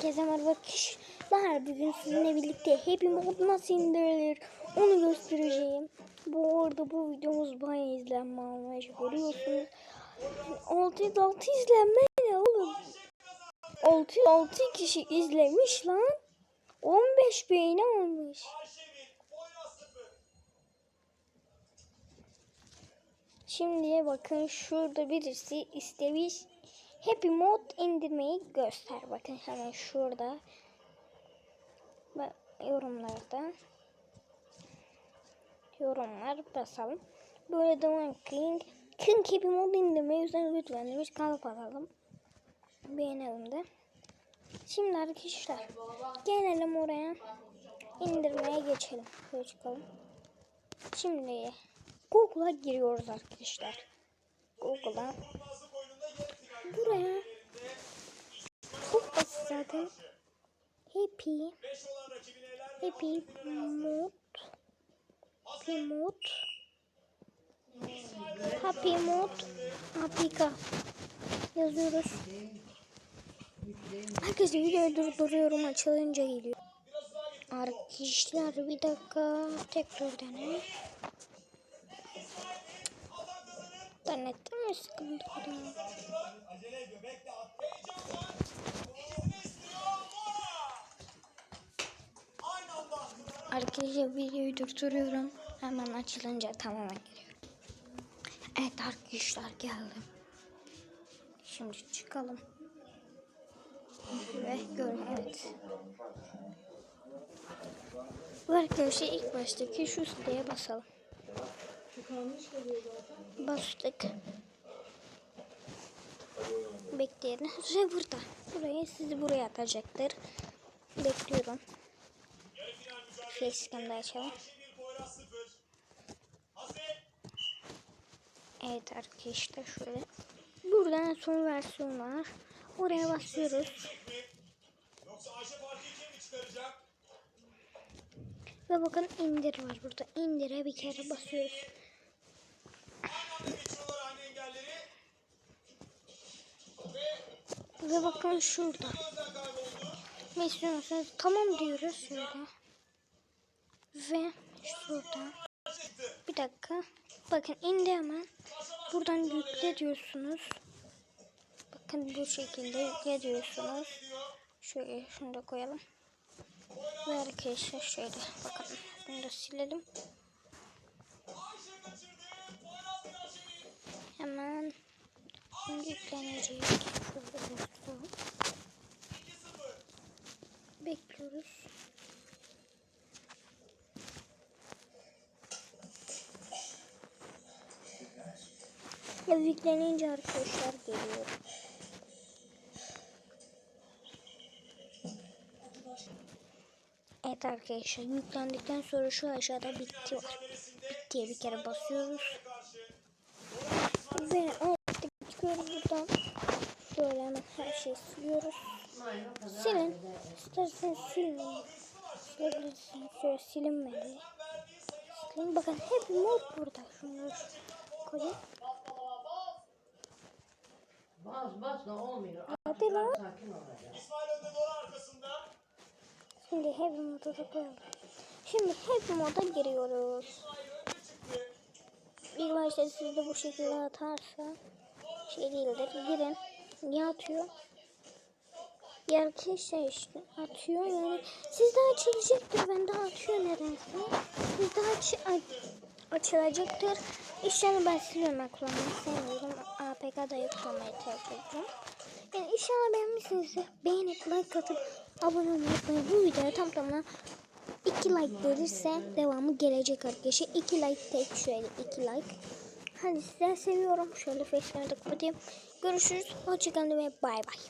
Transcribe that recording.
Herkese merhaba kişiler. Bugün sizinle birlikte Happy Mod nasıl indirilir onu göstereceğim. Bu arada bu videomuz bayağı izlenme almış görüyorsunuz. 606 izlenme ne oğlum? 606 kişi izlemiş lan. 15 beğeni almış. Şimdiye bakın şurada birisi istemiş. Happy Mod indirmeyi göster. Bakın hemen şurada. Yorumlarda. Yorumlar basalım. Böyle devam King. King Happy Mod indirmeyi yüzden lütfen demiş. Kalp alalım. Beğenelim de. Şimdi arkadaşlar gelelim oraya. indirmeye geçelim. Şöyle çıkalım. Şimdi Google'a giriyoruz arkadaşlar. Google'a Happy Happy Mod Happy Mod Happy Mod Apika yazıyoruz. Arkadaşlar videoyu durduruyorum. Açılınca geliyor. Arkadaşlar bir dakika. Tekrar deneyelim. İnternette mi? Sıkıntı var ya? Arkadaşlar videoyu durduruyorum. Hemen açılınca tamamen geliyor. Evet arkadaşlar geldim. Şimdi çıkalım. Ve görün evet. Bu arkadaşlar ilk baştaki şu siteye basalım. Bastık. Bekleyelim. Ve burada. Burayı sizi buraya atacaktır. Bekliyorum. Facecam'da açalım. Evet arkadaşlar şöyle. Buradan son versiyon var. Oraya basıyoruz. Ve bakın indir var burada. İndire bir kere basıyoruz. Ve bakın şurada. Ne istiyorsanız tamam diyoruz şöyle. Ve şurada. Bir dakika. Bakın indi hemen. Buradan yükle diyorsunuz. Bakın bu şekilde yükle diyorsunuz. Şöyle şunu da koyalım. Ve arkadaşlar şöyle bakalım. Bunu da silelim. Hemen yüklenecek. Şurada göstereyim. Bekliyoruz. Yüklenince arkadaşlar geliyor. Evet arkadaşlar yüklendikten sonra şu aşağıda bitti var. Bittiye bir kere basıyoruz. Ve artık çıkıyoruz buradan. Şöyle hemen her şeyi siliyoruz. Silin. İsterseniz silmeyin. Silebilirsiniz. Şöyle silinmedi. Silin. Bakın hep mod burada. Şunları koyayım. Bas bas da olmuyor. Hadi lan. Sakin olacağız. Şimdi heavy moda da koyalım. Şimdi heavy moda giriyoruz. İlk başta siz de bu şekilde atarsa şey değildir. Girin. Niye atıyor? Ya arkadaşlar işte atıyor yani. Sizde açılacaktır. Bende atıyor nedense. Sizde aç, aç, açılacaktır. İnşallah ben siliyorum. Ben kullanmayı sevmiyorum. APK'da yüklemeyi tercih ediyorum. Yani inşallah beğenmişsinizdir. Beğenip like atıp abone olmayı unutmayın. Bu videoya tam tamına 2 like gelirse devamı gelecek arkadaşlar. 2 like tek şöyle 2 like. Hadi size seviyorum. Şöyle face'leri de kapatayım. Görüşürüz. Hoşçakalın ve bay bay.